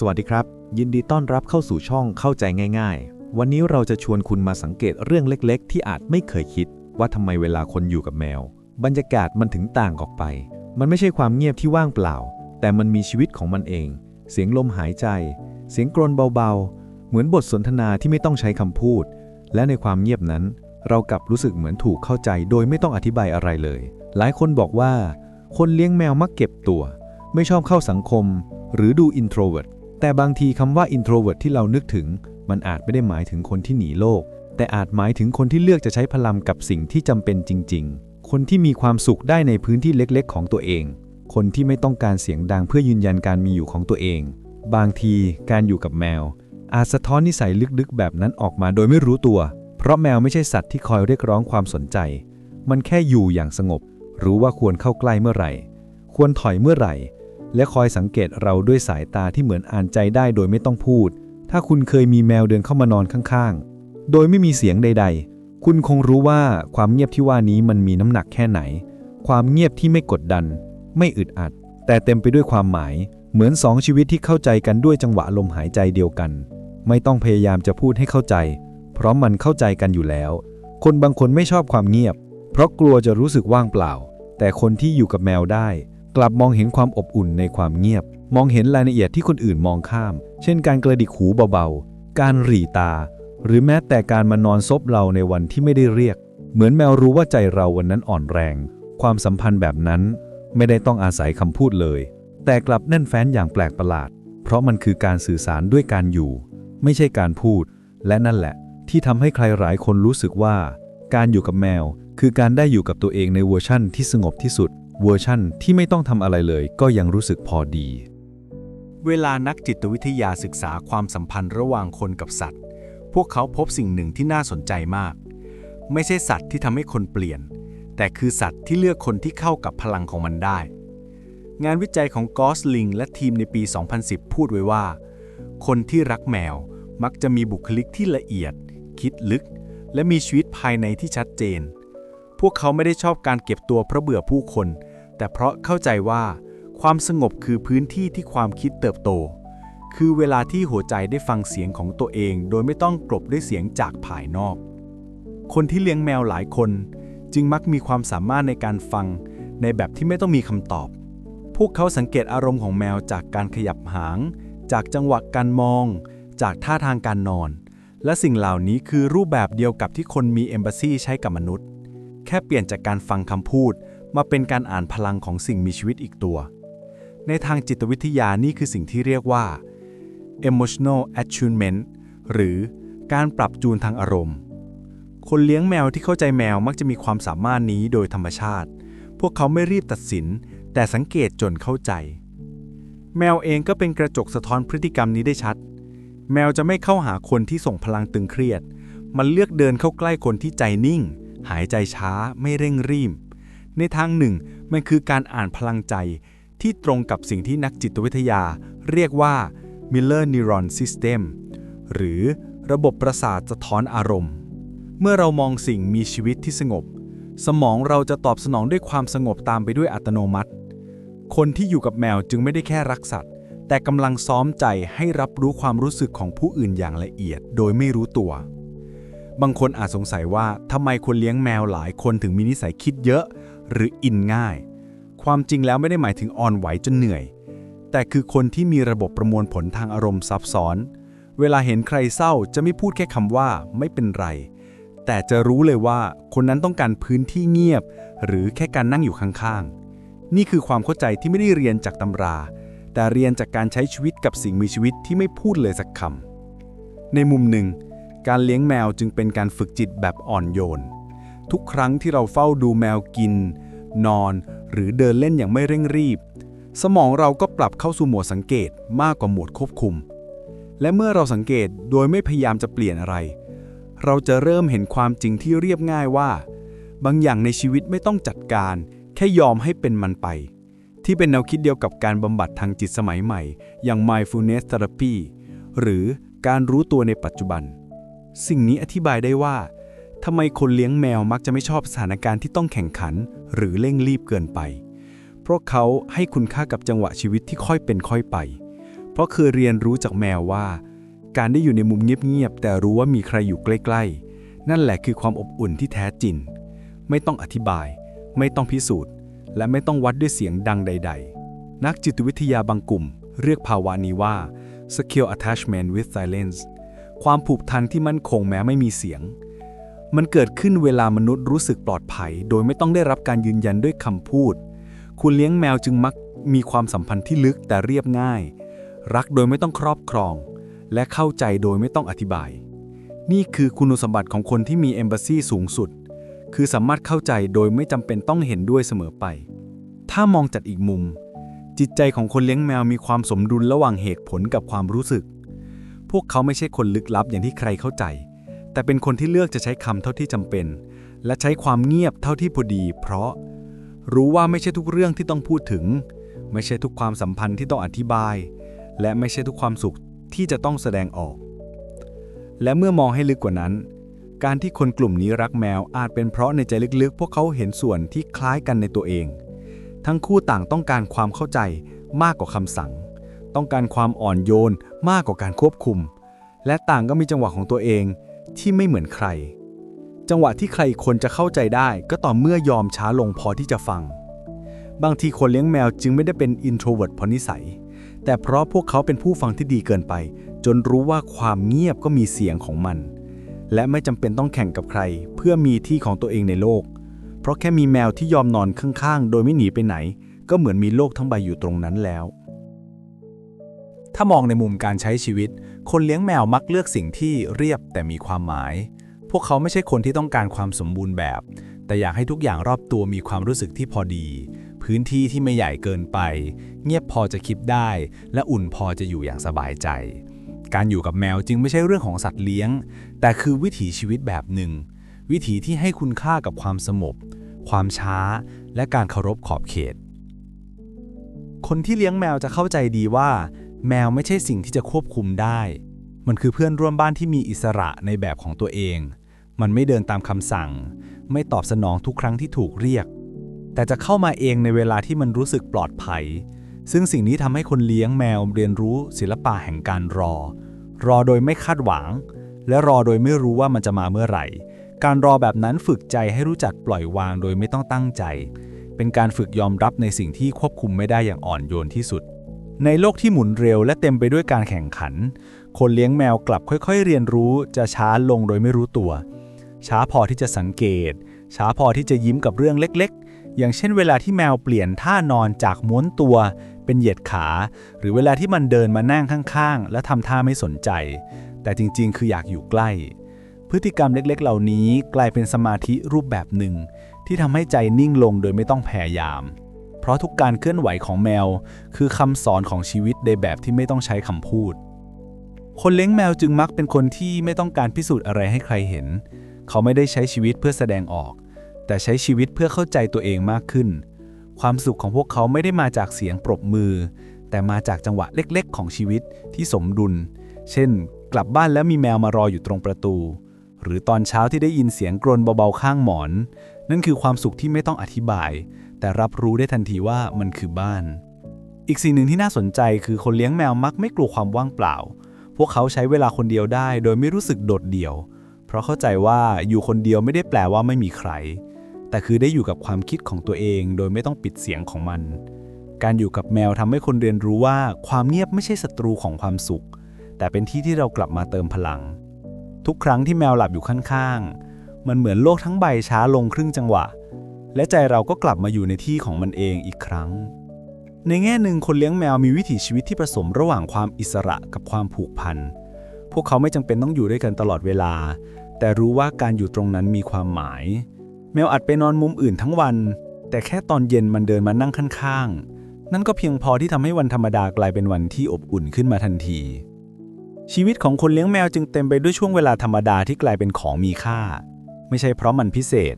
สวัสดีครับ ยินดีต้อนรับเข้าสู่ช่องเข้าใจง่าย ๆ วันนี้เราจะชวนคุณมาสังเกตเรื่องเล็กๆ ที่อาจไม่เคยคิด ว่าทำไมเวลาคนอยู่กับแมว บรรยากาศมันถึงต่างออกไป มันไม่ใช่ความเงียบที่ว่างเปล่า แต่มันมีชีวิตของมันเอง เสียงลมหายใจ เสียงกรนเบาๆ เหมือนบทสนทนาที่ไม่ต้องใช้คำพูด และในความเงียบนั้น เรากลับรู้สึกเหมือนถูกเข้าใจ โดยไม่ต้องอธิบายอะไรเลย หลายคนบอกว่า คนเลี้ยงแมวมักเก็บตัว ไม่ชอบเข้าสังคม หรือดู introvert แต่บางทีคำว่า introvert ที่เรานึกถึง มันอาจไม่ได้หมายถึงคนที่หนีโลก แต่อาจหมายถึงคนที่เลือกจะใช้พลังกับสิ่งที่จำเป็นจริง ๆ คนที่มีความสุขได้ในพื้นที่เล็กๆ ของตัวเอง คนที่ไม่ต้องการเสียงดังเพื่อยืนยันการมีอยู่ของตัวเอง บางทีการอยู่กับแมว อาจสะท้อนนิสัยลึกๆ แบบนั้นออกมาโดยไม่รู้ตัว เพราะแมวไม่ใช่สัตว์ที่คอยเรียกร้องความสนใจ มันแค่อยู่อย่างสงบ รู้ว่าควรเข้าใกล้เมื่อไหร่ ควรถอยเมื่อไหร่ และคอยสังเกตเราด้วยสายตาที่เหมือนอ่านใจได้โดยไม่ต้องพูด ถ้าคุณเคยมีแมวเดินเข้ามานอนข้างๆ โดยไม่มีเสียงใด ๆ คุณคงรู้ว่าความเงียบที่ว่านี้มันมีน้ำหนักแค่ไหน ความเงียบที่ไม่กดดัน ไม่อึดอัด แต่เต็มไปด้วยความหมาย เหมือนสองชีวิตที่เข้าใจกันด้วยจังหวะลมหายใจเดียวกัน ไม่ต้องพยายามจะพูดให้เข้าใจ เพราะมันเข้าใจกันอยู่แล้ว คนบางคนไม่ชอบความเงียบ เพราะกลัวจะรู้สึกว่างเปล่า แต่คนที่อยู่กับแมวได้ กลับมองเห็นความอบอุ่นในความเงียบ มองเห็นรายละเอียดที่คนอื่นมองข้าม เช่นการกระดิกหูเบาๆ การหรี่ตา หรือแม้แต่การมานอนซบเราในวันที่ไม่ได้เรียก เหมือนแมวรู้ว่าใจเราวันนั้นอ่อนแรง ความสัมพันธ์แบบนั้นไม่ได้ต้องอาศัยคำพูดเลย แต่กลับแน่นแฟ้นอย่างแปลกประหลาด เพราะมันคือการสื่อสารด้วยการอยู่ ไม่ใช่การพูด และนั่นแหละ ที่ทำให้ใครหลายคนรู้สึกว่า การอยู่กับแมว คือการได้อยู่กับตัวเองในเวอร์ชั่นที่สงบที่สุด เวอร์ชั่นที่ไม่ต้องทำอะไรเลยก็ยังรู้สึกพอดี เวลานักจิตวิทยาศึกษาความสัมพันธ์ระหว่างคนกับสัตว์ พวกเขาพบสิ่งหนึ่งที่น่าสนใจมาก ไม่ใช่สัตว์ที่ทำให้คนเปลี่ยน แต่คือสัตว์ที่เลือกคนที่เข้ากับพลังของมันได้ งานวิจัยของกอสลิงและทีมในปี 2010 พูดไว้ว่า คนที่รักแมวมักจะมีบุคลิกที่ละเอียด คิดลึก และมีชีวิตภายในที่ชัดเจน พวกเขาไม่ได้ชอบการเก็บตัวเพราะเบื่อผู้คน แต่เพราะเข้าใจว่า ความสงบคือพื้นที่ที่ความคิดเติบโต คือเวลาที่หัวใจได้ฟังเสียงของตัวเอง โดยไม่ต้องกลบด้วยเสียงจากภายนอก คนที่เลี้ยงแมวหลายคน จึงมักมีความสามารถในการฟัง ในแบบที่ไม่ต้องมีคำตอบ พวกเขาสังเกตอารมณ์ของแมวจากการขยับหาง จากจังหวะการมอง จากท่าทางการนอน และสิ่งเหล่านี้คือรูปแบบเดียวกับที่คนมีเอมพัซซีใช้กับมนุษย์ แค่เปลี่ยนจากการฟังคำพูด มาเป็นการอ่านพลังของสิ่งมีชีวิตอีกตัว ในทางจิตวิทยานี่คือสิ่งที่เรียกว่า emotional attunement หรือการปรับจูนทางอารมณ์ คนเลี้ยงแมวที่เข้าใจแมวมักจะมีความสามารถนี้โดยธรรมชาติ พวกเขาไม่รีบตัดสิน แต่สังเกตจนเข้าใจ แมวเองก็เป็นกระจกสะท้อนพฤติกรรมนี้ได้ชัด แมวจะไม่เข้าหาคนที่ส่งพลังตึงเครียด มันเลือกเดินเข้าใกล้คนที่ใจนิ่ง หายใจช้าไม่เร่งรีบ ในทางหนึ่งมันคือการอ่านพลังใจที่ตรงกับสิ่งที่นักจิตวิทยาเรียกว่า Miller Neuron System หรือระบบประสาทสะท้อนอารมณ์ เมื่อเรามองสิ่งมีชีวิตที่สงบ สมองเราจะตอบสนองด้วยความสงบตามไปด้วยอัตโนมัติ คนที่อยู่กับแมวจึงไม่ได้แค่รักสัตว์ แต่กำลังซ้อมใจให้รับรู้ความรู้สึกของผู้อื่นอย่างละเอียด โดยไม่รู้ตัว บางคนอาจสงสัยว่าทำไมคนเลี้ยงแมวหลายคนถึงมีนิสัยคิดเยอะ หรืออินง่าย ความจริงแล้วไม่ได้หมายถึงอ่อนไหวจนเหนื่อย แต่คือคนที่มีระบบประมวลผลทางอารมณ์ซับซ้อน เวลาเห็นใครเศร้าจะไม่พูดแค่คำว่าไม่เป็นไร แต่จะรู้เลยว่าคนนั้นต้องการพื้นที่เงียบ หรือแค่การนั่งอยู่ข้างๆ นี่คือความเข้าใจที่ไม่ได้เรียนจากตำรา แต่เรียนจากการใช้ชีวิตกับสิ่งมีชีวิตที่ไม่พูดเลยสักคำในมุมหนึ่ง การเลี้ยงแมวจึงเป็นการฝึกจิตแบบอ่อนโยน ทุกครั้งที่เราเฝ้าดูแมวกิน นอน หรือเดินเล่นอย่างไม่เร่งรีบ สมองเราก็ปรับเข้าสู่โหมดสังเกตมากกว่าโหมดควบคุม และเมื่อเราสังเกตโดยไม่พยายามจะเปลี่ยนอะไร เราจะเริ่มเห็นความจริงที่เรียบง่ายว่า บางอย่างในชีวิตไม่ต้องจัดการ แค่ยอมให้เป็นมันไป ที่เป็นแนวคิดเดียวกับการบำบัดทางจิตสมัยใหม่ อย่าง mindfulness therapy หรือการรู้ตัวในปัจจุบัน สิ่งนี้อธิบายได้ว่าทำไมคนเลี้ยงแมวมักจะไม่ชอบสถานการณ์ที่ต้องแข่งขัน หรือเร่งรีบเกินไป เพราะเขาให้คุณค่ากับจังหวะชีวิตที่ค่อยเป็นค่อยไป เพราะเคยเรียนรู้จากแมวว่า การได้อยู่ในมุมเงียบๆแต่รู้ว่ามีใครอยู่ใกล้ ๆ นั่นแหละคือความอบอุ่นที่แท้จริง ไม่ต้องอธิบาย ไม่ต้องพิสูจน์ และไม่ต้องวัดด้วยเสียงดังใด ๆ นักจิตวิทยาบางกลุ่ม เรียกภาวะนี้ว่า secure attachment with silence ความผูกพันที่มั่นคงแม้ไม่มีเสียง มันเกิดขึ้นเวลามนุษย์รู้สึกปลอดภัย โดยไม่ต้องได้รับการยืนยันด้วยคำพูด คุณเลี้ยงแมวจึงมักมีความสัมพันธ์ที่ลึกแต่เรียบง่าย รักโดยไม่ต้องครอบครอง และเข้าใจโดยไม่ต้องอธิบาย นี่คือคุณสมบัติของคนที่มีเอมบ s ซีสูงสุด คือสามารถเข้าใจโดยไม่จำเป็นต้องเห็นด้วยเสมอไป ถ้ามองจากอีกมุม จิตใจของคนเลี้ยงแมวมีความสมดุลระหว่างเหตุผลกับความรู้สึก พวกเขาไม่ใช่คนลึกลับอย่างที่ใครเข้าใจ แต่เป็นคนที่เลือกจะใช้คำเท่าที่จำเป็น และใช้ความเงียบเท่าที่พอดี เพราะรู้ว่าไม่ใช่ทุกเรื่องที่ต้องพูดถึง ไม่ใช่ทุกความสัมพันธ์ที่ต้องอธิบาย และไม่ใช่ทุกความสุขที่จะต้องแสดงออก และเมื่อมองให้ลึกกว่านั้น การที่คนกลุ่มนี้รักแมวอาจเป็นเพราะในใจลึกๆ พวกเขาเห็นส่วนที่คล้ายกันในตัวเอง ทั้งคู่ต่างต้องการความเข้าใจมากกว่าคำสั่ง ต้องการความอ่อนโยนมากกว่าการควบคุม และต่างก็มีจังหวะของตัวเองที่ไม่เหมือนใคร จังหวะที่ใครอีกคนจะเข้าใจได้ก็ต่อเมื่อยอมช้าลงพอที่จะฟัง บางทีคนเลี้ยงแมวจึงไม่ได้เป็น introvert เพราะนิสัย แต่เพราะพวกเขาเป็นผู้ฟังที่ดีเกินไป จนรู้ว่าความเงียบก็มีเสียงของมัน และไม่จำเป็นต้องแข่งกับใคร เพื่อมีที่ของตัวเองในโลก เพราะแค่มีแมวที่ยอมนอนข้างๆ โดยไม่หนีไปไหน ก็เหมือนมีโลกทั้งใบอยู่ตรงนั้นแล้ว ถ้ามองในมุมการใช้ชีวิต คนเลี้ยงแมวมักเลือกสิ่งที่เรียบแต่มีความหมาย พวกเขาไม่ใช่คนที่ต้องการความสมบูรณ์แบบ แต่อยากให้ทุกอย่างรอบตัวมีความรู้สึกที่พอดี พื้นที่ที่ไม่ใหญ่เกินไป เงียบพอจะคิดได้ และอุ่นพอจะอยู่อย่างสบายใจ การอยู่กับแมวจึงไม่ใช่เรื่องของสัตว์เลี้ยง แต่คือวิถีชีวิตแบบหนึ่ง วิถีที่ให้คุณค่ากับความสงบความช้า และการเคารพขอบเขต คนที่เลี้ยงแมวจะเข้าใจดีว่า แมวไม่ใช่สิ่งที่จะควบคุมได้ มันคือเพื่อนร่วมบ้านที่มีอิสระในแบบของตัวเอง มันไม่เดินตามคำสั่ง ไม่ตอบสนองทุกครั้งที่ถูกเรียก แต่จะเข้ามาเองในเวลาที่มันรู้สึกปลอดภัย ซึ่งสิ่งนี้ทำให้คนเลี้ยงแมวเรียนรู้ศิลปะแห่งการรอ รอโดยไม่คาดหวัง และรอโดยไม่รู้ว่ามันจะมาเมื่อไหร่ การรอแบบนั้นฝึกใจให้รู้จักปล่อยวางโดยไม่ต้องตั้งใจ เป็นการฝึกยอมรับในสิ่งที่ควบคุมไม่ได้อย่างอ่อนโยนที่สุด ในโลกที่หมุนเร็วและเต็มไปด้วยการแข่งขัน คนเลี้ยงแมวกลับค่อย ๆ เรียนรู้จะช้าลงโดยไม่รู้ตัว ช้าพอที่จะสังเกต ช้าพอที่จะยิ้มกับเรื่องเล็ก ๆ อย่างเช่นเวลาที่แมวเปลี่ยนท่านอนจากม้วนตัว เป็นเหยียดขา หรือเวลาที่มันเดินมานั่งข้างๆ และทำท่าไม่สนใจ แต่จริงๆ คืออยากอยู่ใกล้ พฤติกรรมเล็กๆ เหล่านี้กลายเป็นสมาธิรูปแบบหนึ่ง ที่ทำให้ใจนิ่งลงโดยไม่ต้องพยายาม ราะทุกการเคลื่อนไหวของแมว คือคำสอนของชีวิตในแบบที่ไม่ต้องใช้คำพูด คนเลี้ยงแมวจึงมักเป็นคนที่ไม่ต้องการพิสูจน์อะไรให้ใครเห็น เขาไม่ได้ใช้ชีวิตเพื่อแสดงออก แต่ใช้ชีวิตเพื่อเข้าใจตัวเองมากขึ้น ความสุขของพวกเขาไม่ได้มาจากเสียงปรบมือ แต่มาจากจังหวะเล็กๆ ของชีวิตที่สมดุล เช่น กลับบ้านแล้วมีแมวมารออยู่ตรงประตู หรือตอนเช้าที่ได้ยินเสียงกรนเบาๆข้างหมอน นั่นคือความสุขที่ไม่ต้องอธิบาย แต่รับรู้ได้ทันทีว่ามันคือบ้าน อีกสิ่งหนึ่งที่น่าสนใจคือคนเลี้ยงแมวมักไม่กลัวความว่างเปล่า พวกเขาใช้เวลาคนเดียวได้ โดยไม่รู้สึกโดดเดี่ยว เพราะเข้าใจว่าอยู่คนเดียวไม่ได้แปลว่าไม่มีใคร แต่คือได้อยู่กับความคิดของตัวเอง โดยไม่ต้องปิดเสียงของมัน การอยู่กับแมวทำให้คนเรียนรู้ว่าความเงียบไม่ใช่ศัตรูของความสุข แต่เป็นที่ที่เรากลับมาเติมพลัง ทุกครั้งที่แมวหลับอยู่ข้างๆมันเหมือนโลกทั้งใบช้าลงครึ่งจังหวะ และใจเราก็กลับมาอยู่ในที่ของมันเองอีกครั้ง ในแง่หนึ่งคนเลี้ยงแมวมีวิถีชีวิตที่ผสมระหว่างความอิสระกับความผูกพัน พวกเขาไม่จำเป็นต้องอยู่ด้วยกันตลอดเวลา แต่รู้ว่าการอยู่ตรงนั้นมีความหมาย แมวอาจไปนอนมุมอื่นทั้งวัน แต่แค่ตอนเย็นมันเดินมานั่งข้างๆ นั่นก็เพียงพอที่ทำให้วันธรรมดากลายเป็นวันที่อบอุ่นขึ้นมาทันที ชีวิตของคนเลี้ยงแมวจึงเต็มไปด้วยช่วงเวลาธรรมดาที่กลายเป็นของมีค่า ไม่ใช่เพราะมันพิเศษ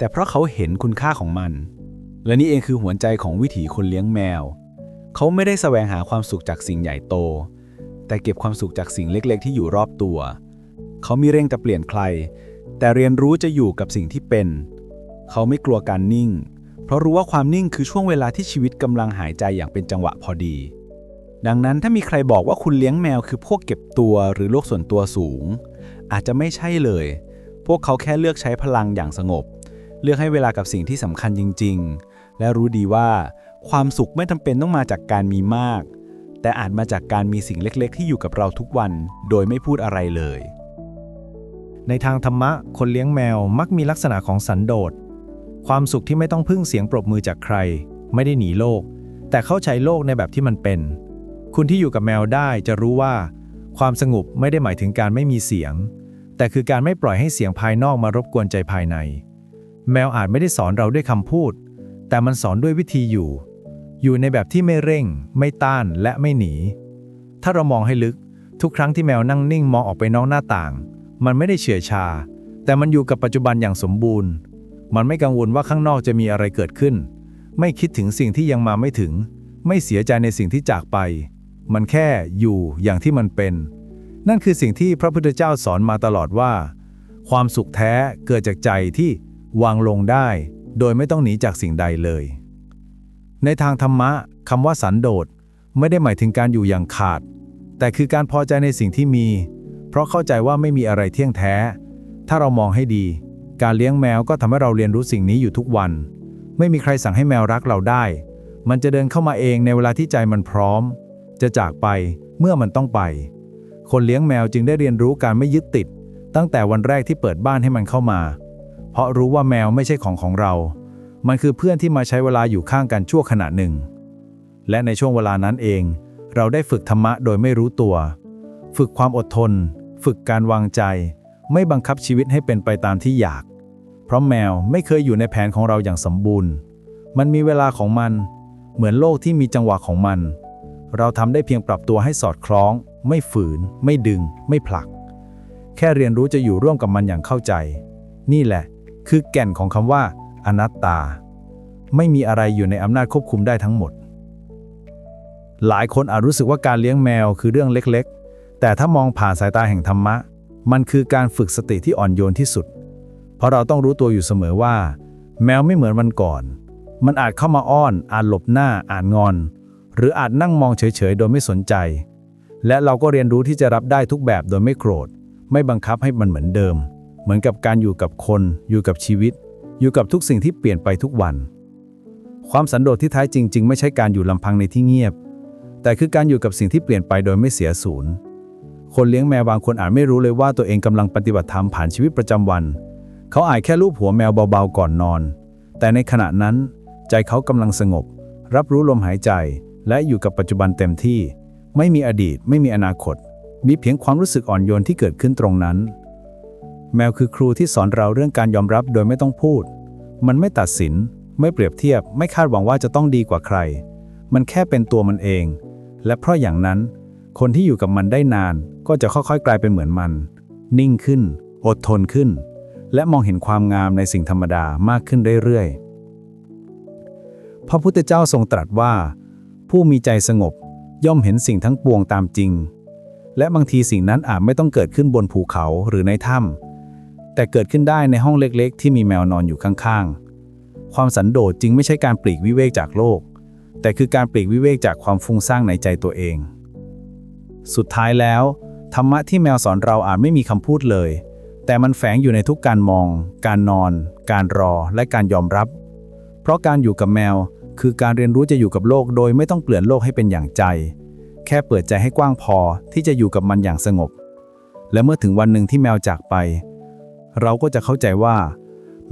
แต่เพราะเขาเห็นคุณค่าของมัน และนี่เองคือหัวใจของวิถีคนเลี้ยงแมว เขาไม่ได้แสวงหาความสุขจากสิ่งใหญ่โต แต่เก็บความสุขจากสิ่งเล็กๆ ที่อยู่รอบตัว เขามีเร่งแต่เปลี่ยนใคร แต่เรียนรู้จะอยู่กับสิ่งที่เป็น เขาไม่กลัวการนิ่ง เพราะรู้ว่าความนิ่งคือช่วงเวลาที่ชีวิตกำลังหายใจอย่างเป็นจังหวะพอดี ดังนั้นถ้ามีใครบอกว่าคุณเลี้ยงแมวคือพวกเก็บตัวหรือโลกส่วนตัวสูง อาจจะไม่ใช่เลย พวกเขาแค่เลือกใช้พลังอย่างสงบ เลือกให้เวลากับสิ่งที่สำคัญจริง ๆ และรู้ดีว่า ความสุขไม่จำเป็นต้องมาจากการมีมาก แต่อาจมาจากการมีสิ่งเล็กๆ ที่อยู่กับเราทุกวัน โดยไม่พูดอะไรเลย ในทางธรรมะ คนเลี้ยงแมวมักมีลักษณะของสันโดษ ความสุขที่ไม่ต้องพึ่งเสียงปรบมือจากใคร ไม่ได้หนีโลก แต่เข้าใจโลกในแบบที่มันเป็น คุณที่อยู่กับแมวได้จะรู้ว่า ความสงบไม่ได้หมายถึงการไม่มีเสียง แต่คือการไม่ปล่อยให้เสียงภายนอกมารบกวนใจภายใน แมวอาจไม่ได้สอนเราด้วยคำพูด แต่มันสอนด้วยวิธีอยู่ อยู่ในแบบที่ไม่เร่ง ไม่ต้านและไม่หนี ถ้าเรามองให้ลึก ทุกครั้งที่แมวนั่งนิ่งมองออกไปนอกหน้าต่าง มันไม่ได้เฉื่อยชา แต่มันอยู่กับปัจจุบันอย่างสมบูรณ์ มันไม่กังวลว่าข้างนอกจะมีอะไรเกิดขึ้น ไม่คิดถึงสิ่งที่ยังมาไม่ถึง ไม่เสียใจในสิ่งที่จากไป มันแค่อยู่อย่างที่มันเป็น นั่นคือสิ่งที่พระพุทธเจ้าสอนมาตลอดว่า ความสุขแท้เกิดจากใจที่ วางลงได้ โดยไม่ต้องหนีจากสิ่งใดเลย ในทางธรรมะคำว่าสันโดษไม่ได้หมายถึงการอยู่อย่างขาด แต่คือการพอใจในสิ่งที่มี เพราะเข้าใจว่าไม่มีอะไรเที่ยงแท้ ถ้าเรามองให้ดี การเลี้ยงแมวก็ทำให้เราเรียนรู้สิ่งนี้อยู่ทุกวัน ไม่มีใครสั่งให้แมวรักเราได้ มันจะเดินเข้ามาเองในเวลาที่ใจมันพร้อม จะจากไปเมื่อมันต้องไป คนเลี้ยงแมวจึงได้เรียนรู้การไม่ยึดติด ตั้งแต่วันแรกที่เปิดบ้านให้มันเข้ามา เพราะรู้ว่าแมวไม่ใช่ของของเรา มันคือเพื่อนที่มาใช้เวลาอยู่ข้างกันชั่วขณะหนึ่ง และในช่วงเวลานั้นเอง เราได้ฝึกธรรมะโดยไม่รู้ตัว ฝึกความอดทน ฝึกการวางใจ ไม่บังคับชีวิตให้เป็นไปตามที่อยาก เพราะแมวไม่เคยอยู่ในแผนของเราอย่างสมบูรณ์ มันมีเวลาของมัน เหมือนโลกที่มีจังหวะของมัน เราทำได้เพียงปรับตัวให้สอดคล้อง ไม่ฝืน ไม่ดึง ไม่ผลัก แค่เรียนรู้จะอยู่ร่วมกับมันอย่างเข้าใจ นี่แหละ คือแก่นของคำว่า อนัตตา ไม่มีอะไรอยู่ในอำนาจควบคุมได้ทั้งหมด หลายคนอาจรู้สึกว่าการเลี้ยงแมวคือเรื่องเล็กๆ แต่ถ้ามองผ่านสายตาแห่งธรรมะ มันคือการฝึกสติที่อ่อนโยนที่สุด เพราะเราต้องรู้ตัวอยู่เสมอว่า แมวไม่เหมือนวันก่อน มันอาจเข้ามาอ้อน อาจหลบหน้า อาจงอน หรืออาจนั่งมองเฉยๆ โดยไม่สนใจ และเราก็เรียนรู้ที่จะรับได้ทุกแบบโดยไม่โกรธ ไม่บังคับให้มันเหมือนเดิม เหมือนกับการอยู่กับคน อยู่กับชีวิต อยู่กับทุกสิ่งที่เปลี่ยนไปทุกวัน ความสันโดษที่แท้จริงๆไม่ใช่การอยู่ลำพังในที่เงียบ แต่คือการอยู่กับสิ่งที่เปลี่ยนไปโดยไม่เสียศูนย์คนเลี้ยงแมวบางคนอาจไม่รู้เลยว่าตัวเองกำลังปฏิบัติธรรมผ่านชีวิตประจำวัน เขาอาจแค่ลูบหัวแมวเบาๆก่อนนอน แต่ในขณะนั้น ใจเขากำลังสงบ รับรู้ลมหายใจ และอยู่กับปัจจุบันเต็มที่ ไม่มีอดีต ไม่มีอนาคต มีเพียงความรู้สึกอ่อนโยนที่เกิดขึ้นตรงนั้น แมวคือครูที่สอนเราเรื่องการยอมรับโดยไม่ต้องพูด มันไม่ตัดสิน ไม่เปรียบเทียบ ไม่คาดหวังว่าจะต้องดีกว่าใคร มันแค่เป็นตัวมันเอง และเพราะอย่างนั้น คนที่อยู่กับมันได้นาน ก็จะค่อยๆ กลายเป็นเหมือนมัน นิ่งขึ้น อดทนขึ้น และมองเห็นความงามในสิ่งธรรมดามากขึ้นเรื่อยๆ พระพุทธเจ้าทรงตรัสว่า ผู้มีใจสงบย่อมเห็นสิ่งทั้งปวงตามจริง และบางทีสิ่งนั้นอาจไม่ต้องเกิดขึ้นบนภูเขาหรือในถ้ำ แต่เกิดขึ้นได้ในห้องเล็กๆ ที่มีแมวนอนอยู่ข้างๆ ความสันโดษจึงไม่ใช่การปลีกวิเวกจากโลก แต่คือการปลีกวิเวกจากความฟุ้งซ่านในใจตัวเอง สุดท้ายแล้ว ธรรมะที่แมวสอนเราอาจไม่มีคำพูดเลย แต่มันแฝงอยู่ในทุกการมอง การนอน การรอ และการยอมรับ เพราะการอยู่กับแมวคือการเรียนรู้จะอยู่กับโลกโดยไม่ต้องเปลี่ยนโลกให้เป็นอย่างใจ แค่เปิดใจให้กว้างพอที่จะอยู่กับมันอย่างสงบ และเมื่อถึงวันหนึ่งที่แมวจากไป เราก็จะเข้าใจว่า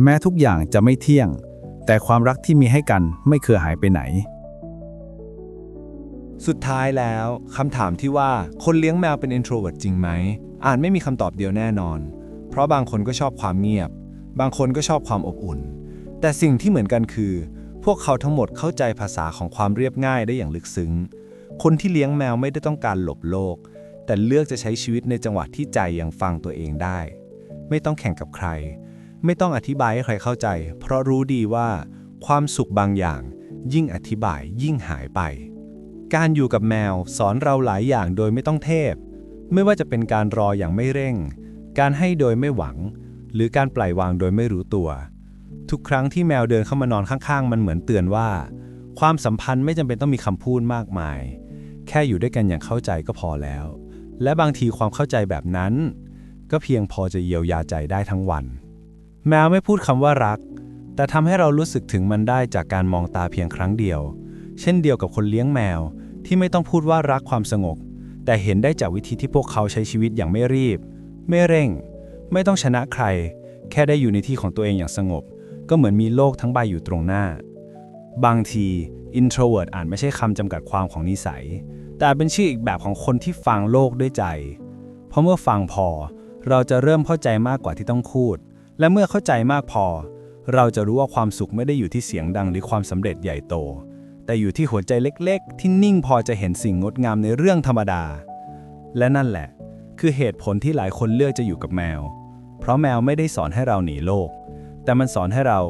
แม้ทุกอย่างจะไม่เที่ยง แต่ความรักที่มีให้กันไม่เคยหายไปไหน สุดท้ายแล้วคำถามที่ว่าคนเลี้ยงแมวเป็น introvert จริงไหมอาจไม่มีคำตอบเดียวแน่นอน เพราะบางคนก็ชอบความเงียบ บางคนก็ชอบความอบอุ่น แต่สิ่งที่เหมือนกันคือ พวกเขาทั้งหมดเข้าใจภาษาของความเรียบง่ายได้อย่างลึกซึ้ง คนที่เลี้ยงแมวไม่ได้ต้องการหลบโลก แต่เลือกจะใช้ชีวิตในจังหวะที่ใจยังฟังตัวเองได้ ไม่ต้องแข่งกับใคร ไม่ต้องอธิบายให้ใครเข้าใจ เพราะรู้ดีว่าความสุขบางอย่าง ยิ่งอธิบายยิ่งหายไป การอยู่กับแมวสอนเราหลายอย่างโดยไม่ต้องเทพ ไม่ว่าจะเป็นการรออย่างไม่เร่ง การให้โดยไม่หวัง หรือการปล่อยวางโดยไม่รู้ตัว ทุกครั้งที่แมวเดินเข้ามานอนข้างๆ มันเหมือนเตือนว่า ความสัมพันธ์ไม่จำเป็นต้องมีคำพูดมากมาย แค่อยู่ด้วยกันอย่างเข้าใจก็พอแล้ว และบางทีความเข้าใจแบบนั้น ก็เพียงพอจะเยียวยาใจได้ทั้งวัน แมวไม่พูดคำว่ารัก แต่ทำให้เรารู้สึกถึงมันได้จากการมองตาเพียงครั้งเดียว เช่นเดียวกับคนเลี้ยงแมวที่ไม่ต้องพูดว่ารักความสงบแต่เห็นได้จากวิธีที่พวกเขาใช้ชีวิตอย่างไม่รีบ ไม่เร่ง ไม่ต้องชนะใคร แค่ได้อยู่ในที่ของตัวเองอย่างสงบ ก็เหมือนมีโลกทั้งใบอยู่ตรงหน้า บางที introvert อาจไม่ใช่คำจำกัดความของนิสัย แต่เป็นชื่ออีกแบบของคนที่ฟังโลกด้วยใจ เพราะเมื่อฟังพอ เราจะเริ่มเข้าใจมากกว่าที่ต้องพูด และเมื่อเข้าใจมากพอ เราจะรู้ว่าความสุขไม่ได้อยู่ที่เสียงดังหรือความสำเร็จใหญ่โต แต่อยู่ที่หัวใจเล็กๆ ที่นิ่งพอจะเห็นสิ่งงดงามในเรื่องธรรมดา และนั่นแหละ คือเหตุผลที่หลายคนเลือกจะอยู่กับแมว เพราะแมวไม่ได้สอนให้เราหนีโลก แต่มันสอนให้เรา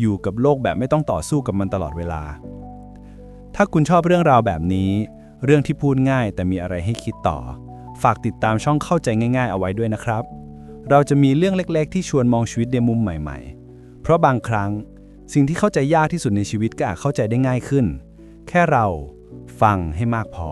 อยู่กับโลกแบบไม่ต้องต่อสู้กับมันตลอดเวลา ถ้าคุณชอบเรื่องราวแบบนี้ เรื่องที่พูดง่ายแต่มีอะไรให้คิดต่อ ฝากติดตามช่องเข้าใจง่าย ๆ เอาไว้ด้วยนะครับ เราจะมีเรื่องเล็ก ๆ ที่ชวนมองชีวิตในมุมใหม่ ๆ เพราะบางครั้งสิ่งที่เข้าใจยากที่สุดในชีวิตก็อาจเข้าใจได้ง่ายขึ้น แค่เราฟังให้มากพอ